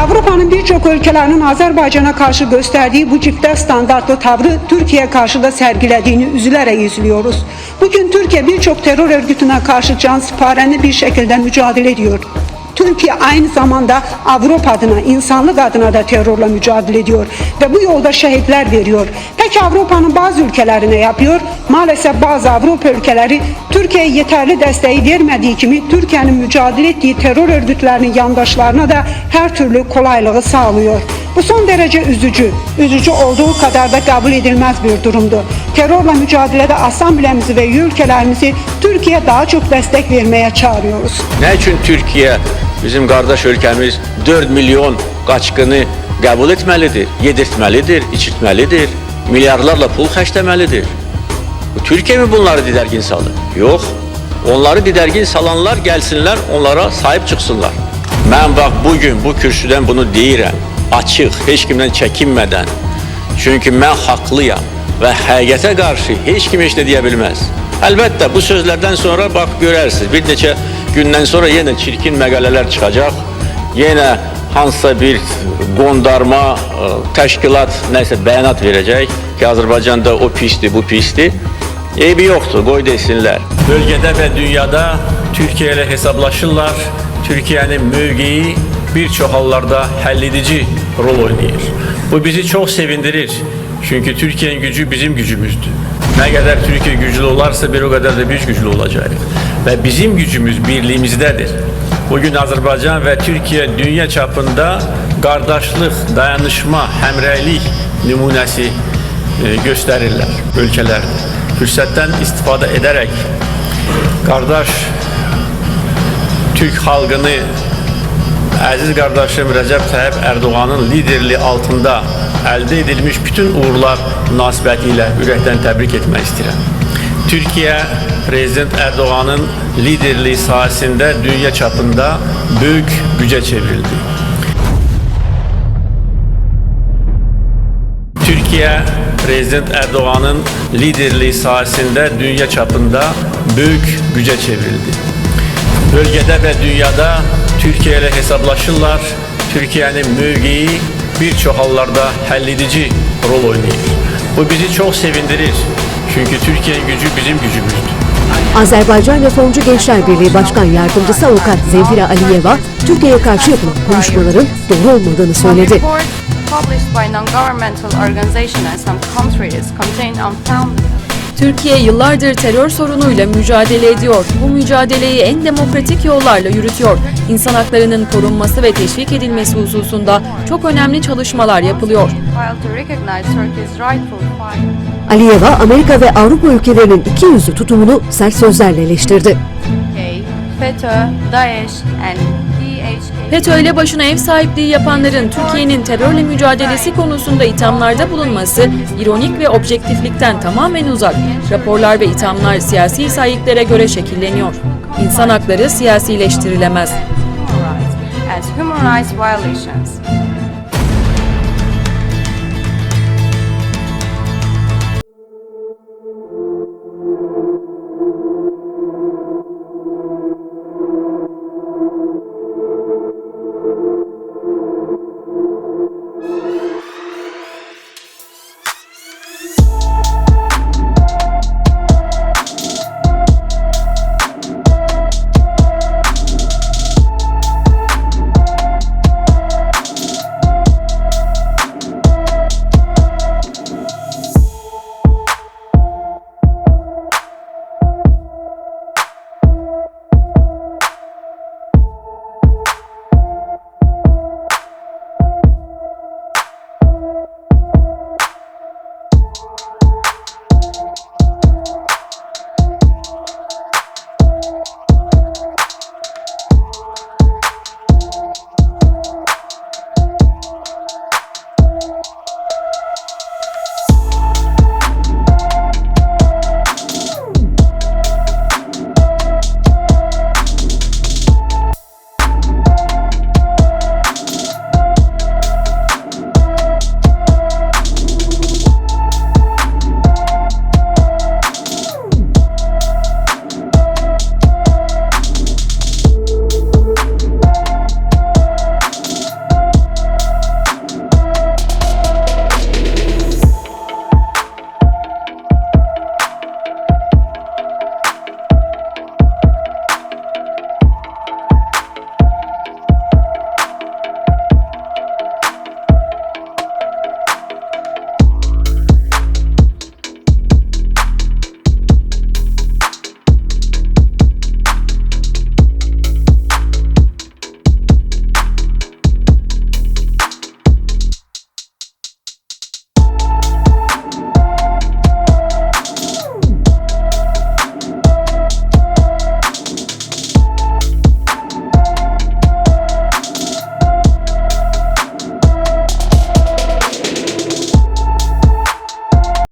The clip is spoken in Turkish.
Avrupa'nın birçok ülkelerinin Azerbaycan'a karşı gösterdiği bu çifte standartlı tavrı Türkiye karşı da sergilediğini üzülerek izliyoruz. Bugün Türkiye birçok terör örgütüne karşı cansiparane bir şekilde mücadele ediyor. Türkiye aynı zamanda Avrupa adına, insanlık adına da terörle mücadele ediyor ve bu yolda şehitler veriyor. Peki Avrupa'nın bazı ülkelerine yapıyor? Maalesef bazı Avrupa ülkeleri Türkiye'ye yeterli desteği vermediği gibi Türkiye'nin mücadele ettiği terör örgütlerinin yandaşlarına da her türlü kolaylığı sağlıyor. Bu son derece üzücü. Üzücü olduğu kadar da kabul edilmez bir durumdu. Terörle mücadelede asamblemizi ve ülkelerimizi Türkiye daha çok destek vermeye çağırıyoruz. Ne için Türkiye bizim kardeş ülkemiz 4 milyon kaçkını kabul etmelidir, yedirtmelidir, içirtmelidir, milyarlarla pul xərcləməlidir. Bu Türkiye mi bunları didergin salı? Yok. Onları didergin salanlar gelsinler, onlara sahip çıksınlar. Ben bak bugün bu kürsüden bunu deyirəm. Açıq, heç kimdən çəkinmədən. Çünki mən haqlıyam və həqiqətə qarşı heç kim heç də deyə bilməz. Bu sözlərdən sonra bax görərsiniz. Bir neçə gündən sonra yenə çirkin məqalələr çıxacaq. Yenə hansısa bir qondarma ə, təşkilat nəsə bəyanat verəcək ki, Azərbaycanda o pisdir, bu pisdir. Eybi yoxdur, qoy desinlər. Bölgede ve dünyada Türkiye ile hesaplaşırlar. Türkiye'nin mövqeyi birçok hallarda halledici rol oynuyor. Bu bizi çok sevindirir. Çünkü Türkiye'nin gücü bizim gücümüzdür. Ne kadar Türkiye güçlü olarsa bir o kadar da biz güçlü olacağız. Ve bizim gücümüz birliğimizdedir. Bugün Azerbaycan ve Türkiye dünya çapında kardeşlik, dayanışma, hemreylik numunesi e, gösterirler ülkeler. Fırsattan istifade ederek kardeş Türk halkını Əziz qardaşım Rəcəb Tayyip Erdoğan'ın liderliği altında əldə edilmiş bütün uğurlar münasibəti ilə ürəkdən təbrik etmək istəyirəm. Türkiye Prezident Erdoğan'ın liderliği sayesinde dünya çapında büyük güce çevrildi. Türkiye Prezident Erdoğan'ın liderliği sayesinde dünya çapında büyük güce çevrildi. Bölgede ve dünyada Türkiye ile hesaplaşırlar. Türkiye'nin mövqeyi birçok hallarda halledici rol oynuyor. Bu bizi çok sevindirir. Çünkü Türkiye'nin gücü bizim gücümüzdür. Azerbaycan Reformcu Gençler Birliği Başkan Yardımcısı Avukat Zemfira Aliyeva, Türkiye'ye karşı yapılan konuşmaların doğru olmadığını söyledi. published by non-governmental organizations and some countries contain unfounded Türkiye yıllardır terör sorunuyla mücadele ediyor. Bu mücadeleyi en demokratik yollarla yürütüyor. İnsan haklarının korunması ve teşvik edilmesi hususunda çok önemli çalışmalar yapılıyor. Aliyeva, Amerika ve Avrupa ülkelerinin iki yüzlü tutumunu sert sözlerle eleştirdi. Okay, FETÖ, Daesh and DHK FETÖ ile başına ev sahipliği yapanların Türkiye'nin terörle mücadelesi konusunda ithamlarda bulunması ironik ve objektiflikten tamamen uzak. Raporlar ve ithamlar siyasi sahiplere göre şekilleniyor. İnsan hakları siyasileştirilemez. as human rights violations.